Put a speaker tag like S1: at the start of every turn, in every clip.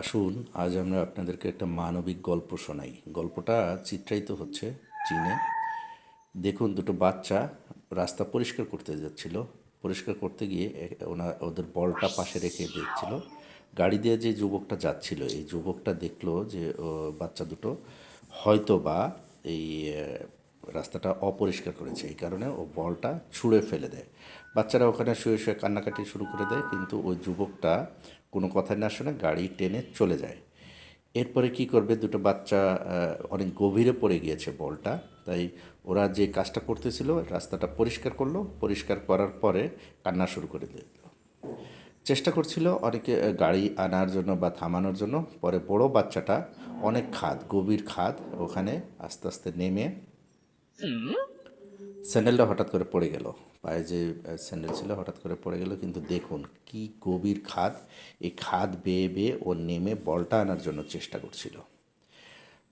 S1: আসুন, আজ আমরা আপনাদেরকে একটা মানবিক গল্প শোনাই। গল্পটা চিত্রায়িত হচ্ছে চীনে। দেখুন, দুটো বাচ্চা রাস্তা পরিষ্কার করতে যাচ্ছিল। পরিষ্কার করতে গিয়ে ওনা, ওদের বলটা পাশে রেখে দেখছিল। গাড়ি দিয়ে যে যুবকটা যাচ্ছিল, এই যুবকটা দেখল যে বাচ্চা দুটো হয়তো বা এই রাস্তাটা অপরিষ্কার করেছে। এই কারণে ও বলটা ছুঁড়ে ফেলে দেয়। বাচ্চারা ওখানে শুয়ে শুয়ে কান্নাকাটি শুরু করে দেয়, কিন্তু ওই যুবকটা কোনো কথাই না শুনে গাড়ি টেনে চলে যায়। এরপরে কি করবে? দুটো বাচ্চা অনেক গভীরে পড়ে গিয়েছে বলটা। তাই ওরা যে কাজটা করতেছিল, রাস্তাটা পরিষ্কার করল। পরিষ্কার করার পরে কান্না শুরু করে দিল। চেষ্টা করছিল অনেকে গাড়ি আনার জন্য বা থামানোর জন্য। পরে বড় বাচ্চাটা অনেক খাদ, গভীর খাদ ওখানে আস্তে আস্তে নেমে স্যান্ডেলটা হঠাৎ করে পড়ে গেল। পায়ে যে স্যান্ডেল ছিল হঠাৎ করে পড়ে গেল। কিন্তু দেখুন কি গভীর খাদ। এই খাদ বেয়ে বেয়ে ও নেমে বলটা আনার জন্য চেষ্টা করছিল।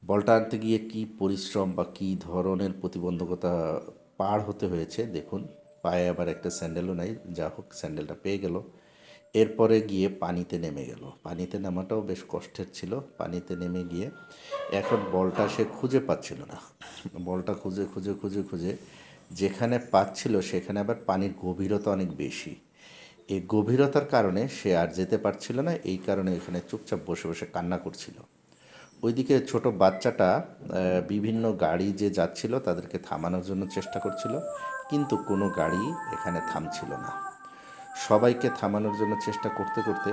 S1: বলটা আনতে গিয়ে কি পরিশ্রম বা কি ধরনের প্রতিবন্ধকতা পার হতে হয়েছে, দেখুন। পায়ে আবার একটা স্যান্ডেলও নাই। যা হোক, স্যান্ডেলটা পেয়ে গেল। এরপরে গিয়ে পানিতে নেমে গেল। পানিতে নামাটাও বেশ কষ্টের ছিল। পানিতে নেমে গিয়ে এখন বলটা সে খুঁজে পাচ্ছিল না। বলটা খুঁজে খুঁজে খুঁজে খুঁজে যেখানে পাচ্ছিল সেখানে আবার পানির গভীরতা অনেক বেশি। এই গভীরতার কারণে সে আর যেতে পারছিল না। এই কারণে এখানে চুপচাপ বসে বসে কান্না করছিল। ওইদিকে ছোট বাচ্চাটা বিভিন্ন গাড়ি যে যাচ্ছিল তাদেরকে থামানোর জন্য চেষ্টা করছিল, কিন্তু কোনো গাড়ি এখানে থামছিল না। সবাইকে থামানোর জন্য চেষ্টা করতে করতে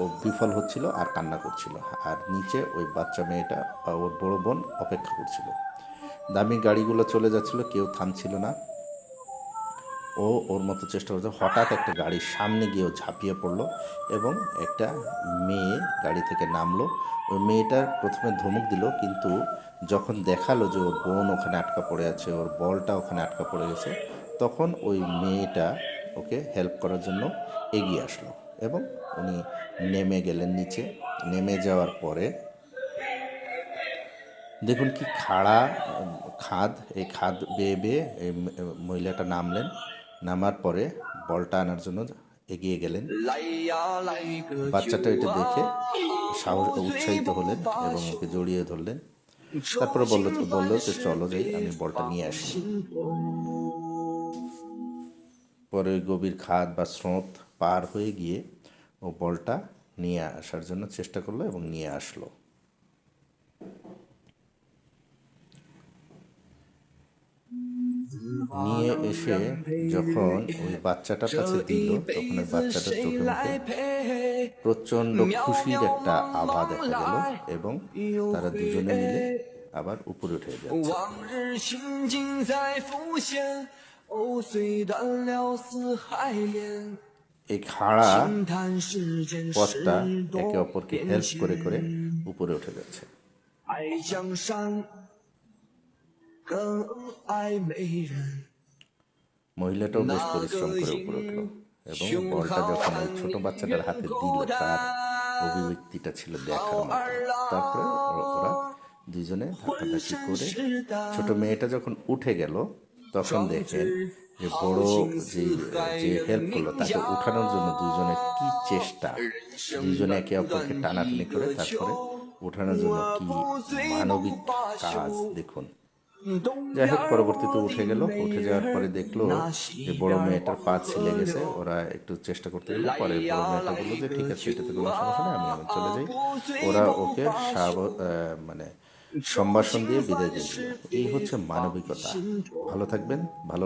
S1: ও বিফল হচ্ছিল আর কান্না করছিল। আর নিচে ওই বাচ্চা মেয়েটা ওর বড় বোন অপেক্ষা করছিল। দামি গাড়িগুলো চলে যাচ্ছিল, কেউ থামছিল না। ও ওর মতো চেষ্টা করছে। হঠাৎ একটা গাড়ির সামনে গিয়ে ও ঝাঁপিয়ে পড়ল এবং একটা মেয়ে গাড়ি থেকে নামলো। ওই মেয়েটার প্রথমে ধমক দিল, কিন্তু যখন দেখাল যে ওর বোন ওখানে আটকা পড়ে আছে, ওর বলটা ওখানে আটকা পড়ে গেছে, তখন ওই মেয়েটা ওকে হেল্প করার জন্য এগিয়ে আসলো এবং উনি নেমে গেলেন নিচে। নেমে যাওয়ার পরে দেখুন কি খাড়া, খাদ, এই খাদ বেয়ে বেয়ে এই মহিলাটা নামলেন। নামার পরে বলটা আনার জন্য এগিয়ে গেলেন। বাচ্চাটা এটা দেখে সাহস, উৎসাহিত হলেন এবং ওকে জড়িয়ে ধরলেন। তারপরে বলল বলল যে, চলো যাই, আমি বলটা নিয়ে আসি। পরে গভীর খাদ বা স্রোত পার হয়ে গিয়ে ও বলটা নিয়ে আসার জন্য চেষ্টা করল এবং নিয়ে আসলো। নিয়ে এসে যখন ওই বাচ্চাটার কাছে দিল তখন ওই বাচ্চাটা চোখে প্রচণ্ড খুশির একটা আভা দেখা গেল এবং তারা দুজনে মিলে আবার উপরে উঠে যাচ্ছে।
S2: 藕虽断了丝还连。
S1: এই খাড়া
S2: 轻叹世间
S1: পথটা
S2: 事
S1: একে
S2: 多
S1: অপরকে
S2: 变
S1: হেল্প করে করে
S2: 迁，
S1: উপরে উঠে যাচ্ছে
S2: 爱江山更爱美人。
S1: মহিলাটাও বেশ পরিশ্রম করে উপরে উঠলো এবং বলটা যখন ওই ছোট বাচ্চাটার হাতে দিল তার অভিব্যক্তিটা ছিল দেখার মতো তারপরে ওরা- ওরা দুজনে ধাক্কাধাক্কি করে ছোট মেয়েটা যখন উঠে গেল তখন দেখেন যে বড় যে যে হেল্প করল তাকে উঠানোর জন্য দুজনের কি চেষ্টা? দুজনে একে অপরকে টানাটানি করে তারপরে উঠানোর জন্য কি মানবিক কাজ? দেখুন। যাই হোক পরবর্তীতে উঠে গেল। উঠে যাওয়ার পরে দেখল যে বড় মেয়েটার পা ছিলে গেছে। ওরা একটু চেষ্টা করতে গেল। পরে বড় মেয়েটা বলল যে ঠিক আছে এটাতে কোনো সমস্যা নেই আমি আমি চলে যাই। ওরা ওকে মানে সম্ভাষণ দিয়ে বিদায় দিয়ে এই হচ্ছে মানবিকতা। ভালো থাকবেন ভালো